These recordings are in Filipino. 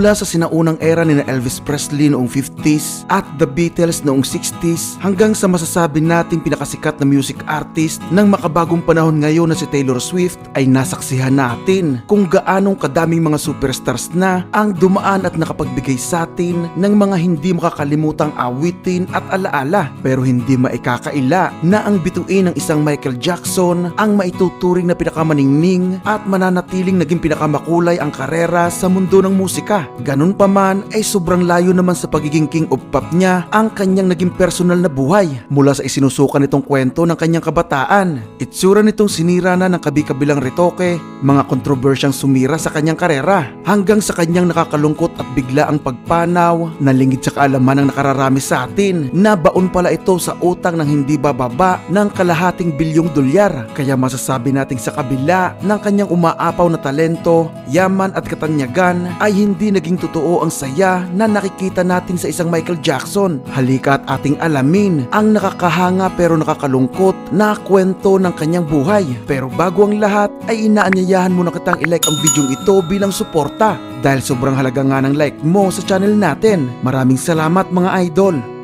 mula sa sinaunang era ni Elvis Presley noong 50s at The Beatles noong 60s hanggang sa masasabi nating pinakasikat na music artist ng makabagong panahon ngayon na si Taylor Swift ay nasaksihan natin kung gaanong kadaming mga superstars na ang dumaan at nakapagbigay sa atin ng mga hindi makakalimutang awitin at alaala pero hindi maikakaila na ang bituin ng isang Michael Jackson ang maituturing na pinakamaningning at mananatiling naging pinakamakulay ang karera sa mundo ng musika. Ganun pa man ay sobrang layo naman sa pagiging king of pop niya ang kanyang naging personal na buhay mula sa isinusukan nitong kwento ng kanyang kabataan. Itsura nitong sinira na ng kabi-kabilang retoke, mga kontrobersyang sumira sa kanyang karera hanggang sa kanyang nakakalungkot at bigla ang pagpanaw na lingid sa kaalaman ng nakararami sa atin na baon pala ito sa utang ng hindi bababa ng kalahating bilyong dolyar. Kaya masasabi nating sa kabila ng kanyang umaapaw na talento, yaman at katanyagan ay hindi naging totoo ang saya na nakikita natin sa isang Michael Jackson. Halika at ating alamin ang nakakahanga pero nakakalungkot na kwento ng kanyang buhay. Pero bago ang lahat ay inaanyayahan mo na kitang ilike ang video ito bilang suporta dahil sobrang halaga nga ng like mo sa channel natin. Maraming salamat mga idol!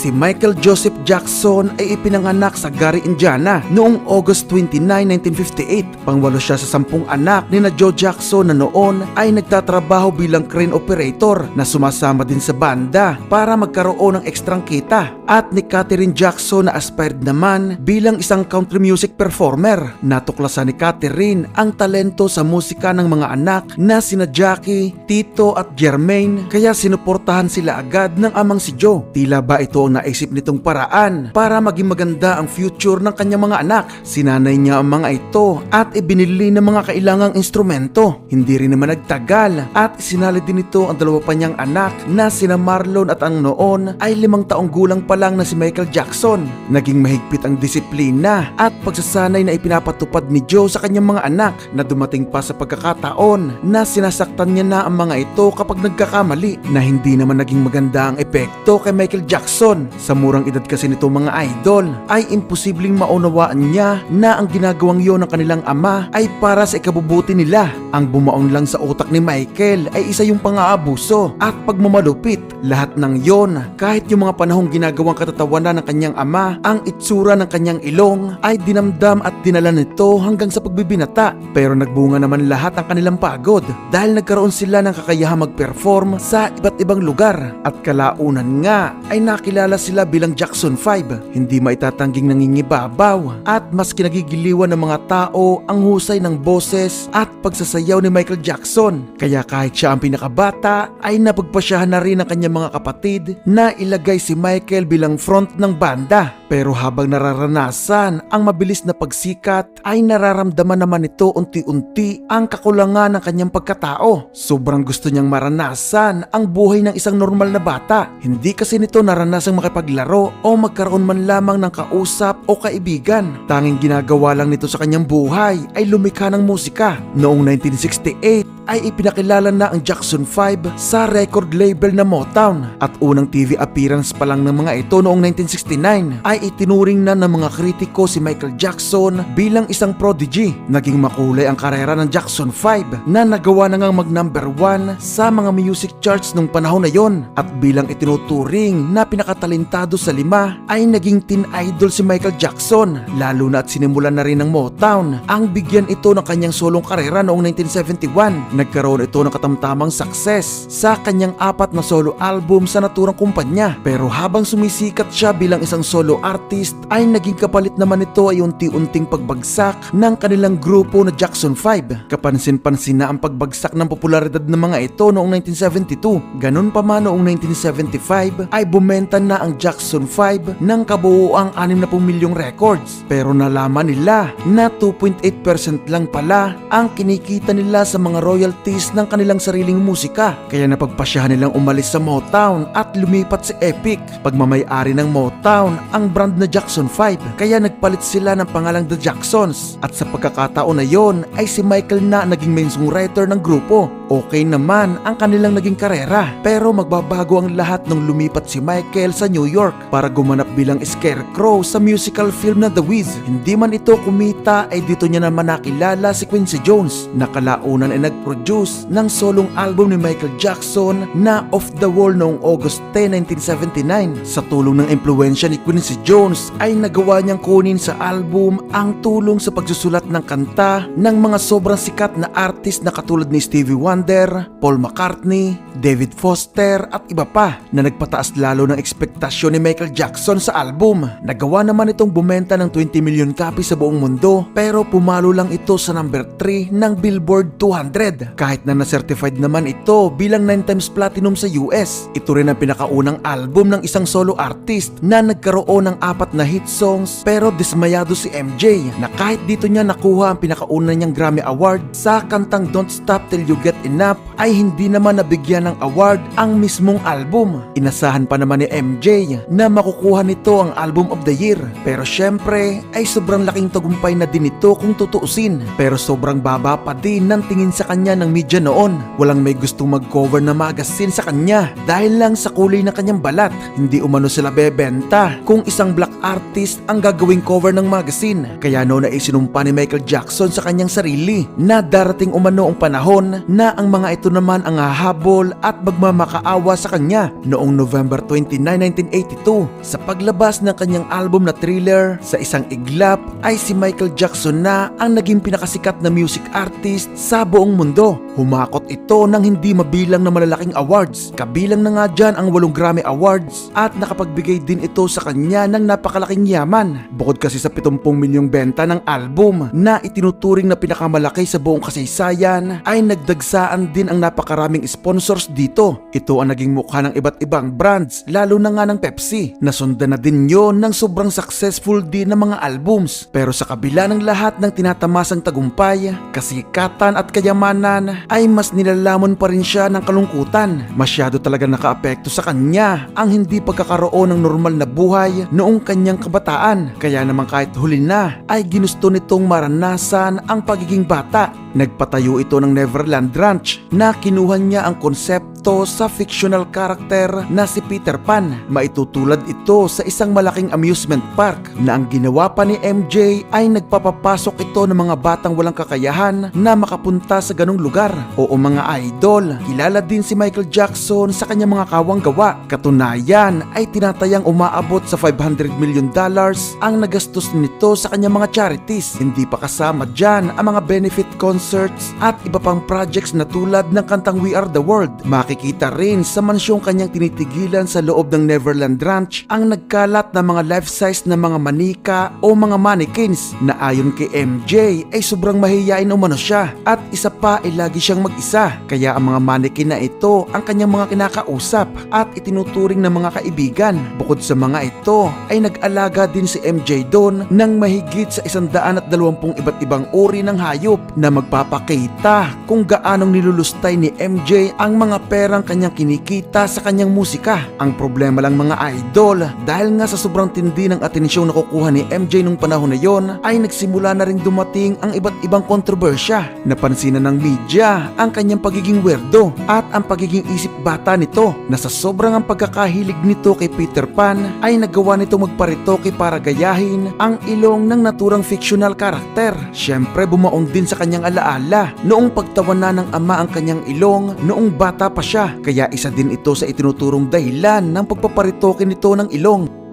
Si Michael Joseph Jackson ay ipinanganak sa Gary, Indiana noong August 29, 1958. Pangwalo siya sa sampung anak ni na Joe Jackson na noon ay nagtatrabaho bilang crane operator na sumasama din sa banda para magkaroon ng ekstrang kita. At ni Catherine Jackson na aspired naman bilang isang country music performer. Natuklasan ni Catherine ang talento sa musika ng mga anak na sina Jackie, Tito at Jermaine kaya sinuportahan sila agad ng amang si Joe. Tila ba ito ang naisip nitong paraan para maging maganda ang future ng kanyang mga anak. Sinanay niya ang mga ito at ibinili ng mga kailangang instrumento. Hindi rin naman nagtagal at isinali din ito ang dalawa pa niyang anak na sina Marlon at ang noon ay limang taong gulang pa lang na si Michael Jackson. Naging mahigpit ang disiplina at pagsasanay na ipinapatupad ni Joe sa kanyang mga anak na dumating pa sa pagkakataon na sinasaktan niya na ang mga ito kapag nagkakamali na hindi naman naging maganda ang epekto kay Michael Jackson. Sa murang edad kasi nito mga idol ay imposibleng maunawaan niya na ang ginagawang yon ng kanilang ama ay para sa ikabubuti nila. Ang bumaon lang sa utak ni Michael ay isa yung pang-aabuso at pagmamalupit. Lahat ng yon kahit yung mga panahong ginagawang katatawanan ng kanyang ama, ang itsura ng kanyang ilong ay dinamdam at dinala nito hanggang sa pagbibinata. Pero nagbunga naman lahat ang kanilang pagod dahil nagkaroon sila ng kakayahang mag-perform sa iba't ibang lugar at kalaunan nga ay nakilala sila bilang Jackson 5. Hindi maitatangging nangingibabaw at mas kinagigiliwan ng mga tao ang husay ng boses at pagsasayaw ni Michael Jackson. Kaya kahit siya ang pinakabata ay napagpasyahan na rin ng kanyang mga kapatid na ilagay si Michael bilang front ng banda. Pero habang nararanasan ang mabilis na pagsikat ay nararamdaman naman nito unti-unti ang kakulangan ng kanyang pagkatao. Sobrang gusto niyang maranasan ang buhay ng isang normal na bata. Hindi kasi nito naranasang makipaglaro o magkaroon man lamang ng kausap o kaibigan. Tanging ginagawa lang nito sa kanyang buhay ay lumikha ng musika. Noong 1968 ay ipinakilala na ang Jackson 5 sa record label na Motown at unang TV appearance pa lang ng mga ito noong 1969 ay itinuring na ng mga kritiko si Michael Jackson bilang isang prodigy. Naging makulay ang karera ng Jackson 5 na nagawa na ngang mag number 1 sa mga music charts nung panahon na yon at bilang itinuturing na pinakatalentado sa lima ay naging teen idol si Michael Jackson lalo na at sinimulan na rin ng Motown ang bigyan ito ng kanyang solong karera noong 1971 nagkaroon ito ng katamtamang success sa kanyang apat na solo album sa naturang kumpanya. Pero habang sumisikat siya bilang isang solo artist, ay naging kapalit naman ito ay unti-unting pagbagsak ng kanilang grupo na Jackson 5. Kapansin-pansin na ang pagbagsak ng popularidad ng mga ito noong 1972. Ganun pa man noong 1975 ay bumenta na ang Jackson 5 ng kabuuang 60 milyong records. Pero nalaman nila na 2.8% lang pala ang kinikita nila sa mga royalties ng kanilang sariling musika. Kaya napagpasyahan nilang umalis sa Motown at lumipat sa Epic. Pagmamayari ng Motown ang brand na Jackson 5. Kaya nagpalit sila ng pangalang The Jacksons. At sa pagkakataon na yon ay si Michael na naging main songwriter ng grupo. Okay naman ang kanilang naging karera. Pero magbabago ang lahat nung lumipat si Michael New York para gumanap bilang scarecrow sa musical film na The Wiz. Hindi man ito kumita ay dito niya naman nakilala si Quincy Jones na kalaunan ay nag mag-produce ng solong album ni Michael Jackson na Off the Wall noong August 10, 1979. Sa tulong ng impluensya ni Quincy Jones ay nagawa niyang kunin sa album ang tulong sa pagsusulat ng kanta ng mga sobrang sikat na artist na katulad ni Stevie Wonder, Paul McCartney, David Foster at iba pa na nagpataas lalo ng ekspektasyon ni Michael Jackson sa album. Nagawa naman itong bumenta ng 20 million copies sa buong mundo pero pumalo lang ito sa number 3 ng Billboard 200 kahit na na-certified naman ito bilang 9 times platinum sa US. Ito rin ang pinakaunang album ng isang solo artist na nagkaroon ng apat na hit songs pero dismayado si MJ na kahit dito niya nakuha ang pinakauna niyang Grammy Award sa kantang Don't Stop Till You Get Enough ay hindi naman nabigyan ng award ang mismong album. Inasahan pa naman ni MJ na makukuha nito ang Album of the Year pero syempre ay sobrang laking tagumpay na din ito kung tutuusin pero sobrang baba pa din ng tingin sa kanya ng media noon. Walang may gustong mag-cover na magazine sa kanya dahil lang sa kulay ng kanyang balat. Hindi umano sila bebenta kung isang black artist ang gagawing cover ng magazine. Kaya noon ay sinumpa ni Michael Jackson sa kanyang sarili na darating umano ang panahon na ang mga ito naman ang hahabol at magmamakaawa sa kanya noong November 29, 1982. Sa paglabas ng kanyang album na Thriller sa isang iglap ay si Michael Jackson na ang naging pinakasikat na music artist sa buong mundo. Humakot ito ng hindi mabilang na malalaking awards. Kabilang na nga dyan ang 8 Grammy Awards at nakapagbigay din ito sa kanya ng napakalaking yaman. Bukod kasi sa 70 milyong benta ng album na itinuturing na pinakamalaki sa buong kasaysayan ay nagdagsaan din ang napakaraming sponsors dito. Ito ang naging mukha ng iba't ibang brands lalo na nga ng Pepsi. Nasundan na din yon ng sobrang successful din ng mga albums. Pero sa kabila ng lahat ng tinatamasang tagumpay, kasikatan at kayamanan ay mas nilalamon pa rin siya ng kalungkutan. Masyado talaga nakaapekto sa kanya ang hindi pagkakaroon ng normal na buhay noong kanyang kabataan. Kaya naman kahit huli na ay ginusto nitong maranasan ang pagiging bata. Nagpatayo ito ng Neverland Ranch na kinuha niya ang konsepto sa fictional character na si Peter Pan. Maitutulad ito sa isang malaking amusement park na ang ginawa pa ni MJ ay nagpapapasok ito ng mga batang walang kakayahan na makapunta sa ganong lugar. Oo mga idol, kilala din si Michael Jackson sa kanyang mga kawang gawa. Katunayan ay tinatayang umaabot sa 500 million dollars ang nagastos nito sa kanyang mga charities. Hindi pa kasama dyan ang mga benefit concerts at iba pang projects na tulad ng kantang We Are the World. Makikita rin sa mansyong kanyang tinitigilan sa loob ng Neverland Ranch ang nagkalat na mga life-size na mga manika o mga mannequins na ayon kay MJ ay sobrang mahihain umano siya at isa pa ay lagi siyang mag-isa. Kaya ang mga mannequin na ito ang kanyang mga kinakausap at itinuturing ng mga kaibigan. Bukod sa mga ito ay nag-alaga din si MJ doon ng mahigit sa 120 iba't ibang uri ng hayop na magpapakita kung gaanong nilulustay ni MJ ang mga perang kanyang kinikita sa kanyang musika. Ang problema lang mga idol dahil nga sa sobrang tindi ng atensyong nakukuha ni MJ nung panahon na yon ay nagsimula na rin dumating ang iba't ibang kontrobersya. Napansinan ng media ang kanyang pagiging weirdo at ang pagiging isip bata nito na sa sobrang ang pagkakahilig nito kay Peter Pan ay nagawa nito magparitoke para gayahin ang ilong ng naturang fictional karakter. Siyempre bumaon din sa kanyang alaala noong pagtawanan ng ama ang kanyang ilong noong bata pa siya kaya isa din ito sa itinuturong dahilan ng pagpaparitoke nito ng ilong.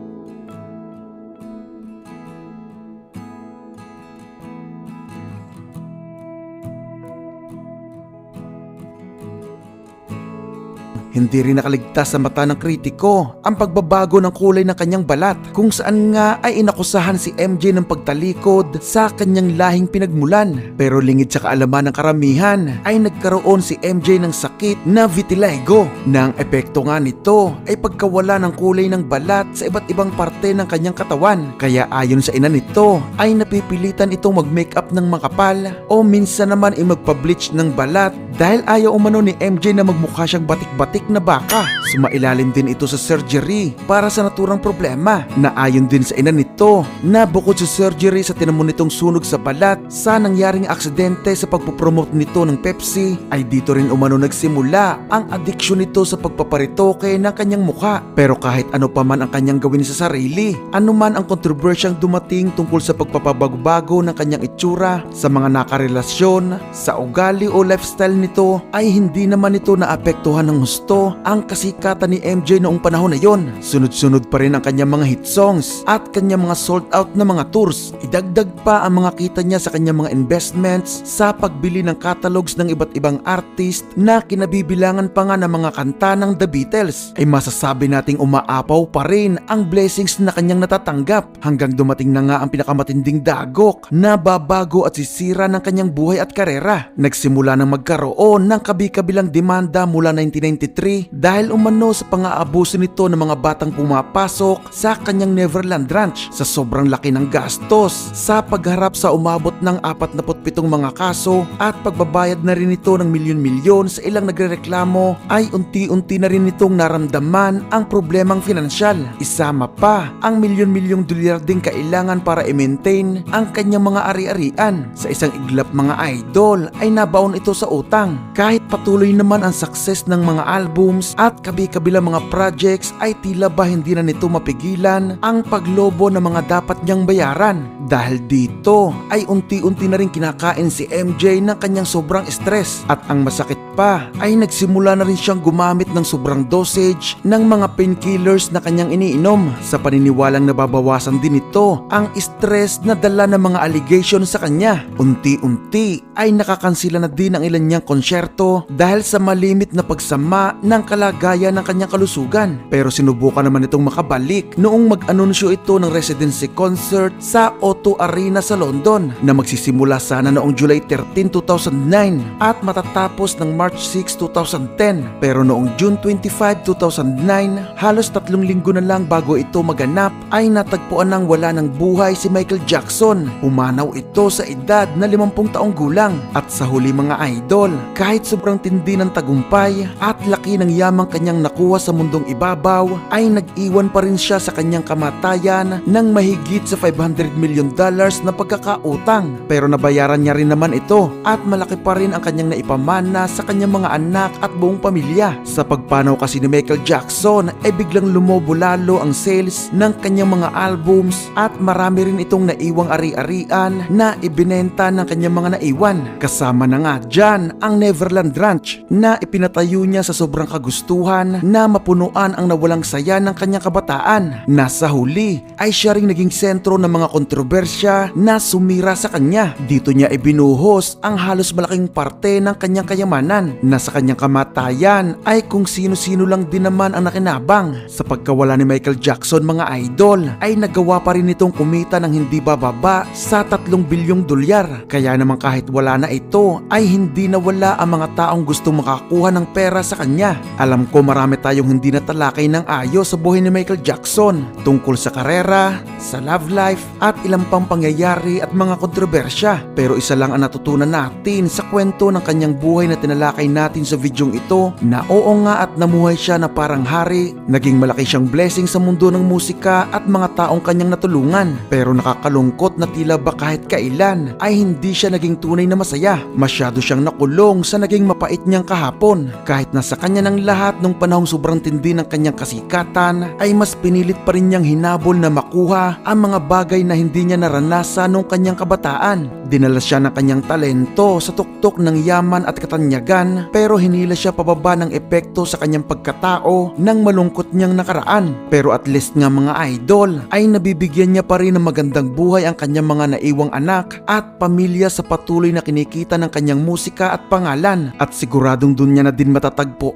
Hindi rin nakaligtas sa mata ng kritiko ang pagbabago ng kulay ng kanyang balat kung saan nga ay inakusahan si MJ ng pagtalikod sa kanyang lahing pinagmulan. Pero lingid sa kaalaman ng karamihan ay nagkaroon si MJ ng sakit na vitiligo na ang epekto nga nito ay pagkawala ng kulay ng balat sa iba't ibang parte ng kanyang katawan. Kaya ayon sa ina nito ay napipilitan itong mag-makeup ng makapal o minsan naman ay magpa-bleach ng balat dahil ayaw umano ni MJ na magmukha siyang batik-batik na baka. Sumailalim din ito sa surgery para sa naturang problema na ayon din sa ina nito na bukod sa surgery sa tinamo nitong sunog sa balat sa nangyaring aksidente sa pagpopromote nito ng Pepsi ay dito rin umano nagsimula ang addiction nito sa pagpaparitoke ng kanyang mukha. Pero kahit ano pa man ang kanyang gawin sa sarili, anuman ang kontrobersyang dumating tungkol sa pagpapabago-bago ng kanyang itsura sa mga nakarelasyon, sa ugali o lifestyle nito ay hindi naman ito naapektuhan ng gusto ang kasikatan ni MJ noong panahon na yon. Sunod-sunod pa rin ang kanyang mga hit songs at kanyang mga sold out na mga tours. Idagdag pa ang mga kita niya sa kanyang mga investments sa pagbili ng catalogs ng iba't ibang artist na kinabibilangan pa nga ng mga kanta ng The Beatles ay masasabi nating umaapaw pa rin ang blessings na kanyang natatanggap hanggang dumating na nga ang pinakamatinding dagok na babago at sisira ng kanyang buhay at karera. Nagsimula nang magkaroon ng kabi-kabilang demanda mula 1993 dahil umano sa pang-aabuso nito ng mga batang pumapasok sa kanyang Neverland Ranch sa sobrang laki ng gastos sa pagharap sa umabot ng 47 mga kaso at pagbabayad na rin ito ng milyon-milyon sa ilang nagrereklamo ay unti-unti na rin itong naramdaman ang problemang finansyal. Isama pa ang milyon-milyong dolyar ding kailangan para i-maintain ang kanyang mga ari-arian. Sa isang iglap mga idol ay nabaon ito sa utang. Kahit patuloy naman ang success ng mga albums at kabi-kabilang mga projects ay tila ba hindi na nito mapigilan ang paglobo ng mga dapat niyang bayaran. Dahil dito ay unti-unti na rin kinakain si MJ ng kanyang sobrang stress at ang masakit pa ay nagsimula na rin siyang gumamit ng sobrang dosage ng mga painkillers na kanyang iniinom sa paniniwalang nababawasan din ito ang stress na dala ng mga allegation sa kanya. Unti-unti ay nakakansila na din ang ilan niyang konsyerto dahil sa malimit na pagsama ng kalagayan ng kanyang kalusugan. Pero sinubukan naman itong makabalik noong mag-anunsyo ito ng residency concert sa O2 Arena sa London na magsisimula sana noong July 13, 2009 at matatapos ng March 6, 2010. Pero noong June 25, 2009, halos tatlong linggo na lang bago ito maganap ay natagpuan ng wala ng buhay si Michael Jackson. Pumanaw ito sa edad na 50 taong gulang at sa huli mga idol, kahit sobrang tindi ng tagumpay at laki ng yamang kanyang nakuha sa mundong ibabaw, ay nag-iwan pa rin siya sa kanyang kamatayan ng mahigit sa 500 million dollars na pagkakautang. Pero nabayaran niya rin naman ito at malaki pa rin ang kanyang naipamana sa kanyang mga anak at buong pamilya. Sa pagpanaw kasi ni Michael Jackson ay biglang lumobo lalo ang sales ng kanyang mga albums at marami rin itong naiwang ari-arian na ibinenta ng kanyang mga naiwan. Kasama na nga dyan ang Neverland Ranch na ipinatayo niya sa sobrang kagustuhan na mapunuan ang nawalang saya ng kanyang kabataan. Nasa huli ay siya ring naging sentro ng mga kontrobersya na sumira sa kanya. Dito niya ibinuhos ang halos malaking parte ng kanyang kayamanan na sa kanyang kamatayan ay kung sino-sino lang din naman ang nakinabang. Sa pagkawala ni Michael Jackson mga idol ay nagawa pa rin itong kumita ng hindi bababa sa 3 bilyong dolyar. Kaya naman kahit wala na ito ay hindi nawala ang mga taong gustong makakuha ng pera sa kanya. Alam ko marami tayong hindi natalakay ng ayos sa buhay ni Michael Jackson tungkol sa karera, sa love life at ilang pang pangyayari at mga kontrobersya. Pero isa lang ang natutunan natin sa kwento ng kanyang buhay na tinalakay natin sa videong ito na oo nga at namuhay siya na parang hari, naging malaki siyang blessing sa mundo ng musika at mga taong kanyang natulungan. Pero nakakalungkot na tila ba kahit kailan ay hindi siya naging tunay na masaya. Masyado siyang nakulong sa naging mapait niyang kahapon. Kahit nasa kanya ng lahat nung panahong sobrang tindi ng kanyang kasikatan ay mas pinilit pa rin niyang hinabol na makuha ang mga bagay na hindi niya naranasan nung kanyang kabataan. Dinala siya ng kanyang talento sa tuktok ng yaman at katanyagan pero hinila siya pababa ng epekto sa kanyang pagkatao ng malungkot niyang nakaraan. Pero at least nga mga idol ay nabibigyan niya pa rin ng magandang buhay ang kanyang mga naiwang anak at pamilya sa patuloy na kinikita ng kanyang musika at pangalan. At siguradong dun niya na din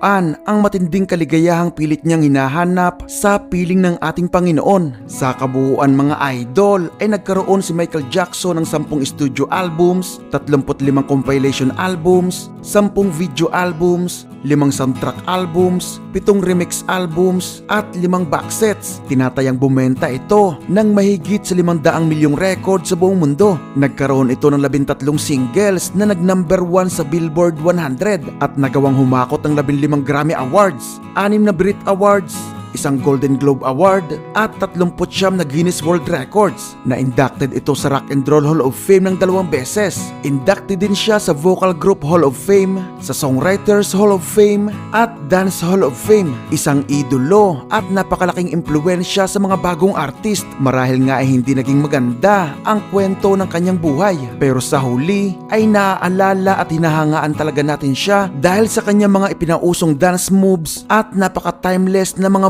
matatagpuan ang matinding kaligayahang pilit niyang hinahanap sa piling ng ating Panginoon. Sa kabuuan mga idol ay nagkaroon si Michael Jackson ng 10 studio albums, 35 compilation albums, 10 video albums, 5 soundtrack albums, 7 remix albums at 5 box sets. Tinatayang bumenta ito ng mahigit sa 500 milyong record sa buong mundo. Nagkaroon ito ng 13 singles na nag number 1 sa Billboard 100 at nagawang humakot ng 15 limang Grammy Awards, anim na Brit Awards, isang Golden Globe Award at 39 na Guinness World Records na inducted ito sa Rock and Roll Hall of Fame ng dalawang beses. Inducted din siya sa Vocal Group Hall of Fame, sa Songwriters Hall of Fame at Dance Hall of Fame. Isang idolo at napakalaking impluensya sa mga bagong artist marahil nga ay hindi naging maganda ang kwento ng kanyang buhay. Pero sa huli ay naaalala at hinahangaan talaga natin siya dahil sa kanyang mga ipinausong dance moves at napaka-timeless na mga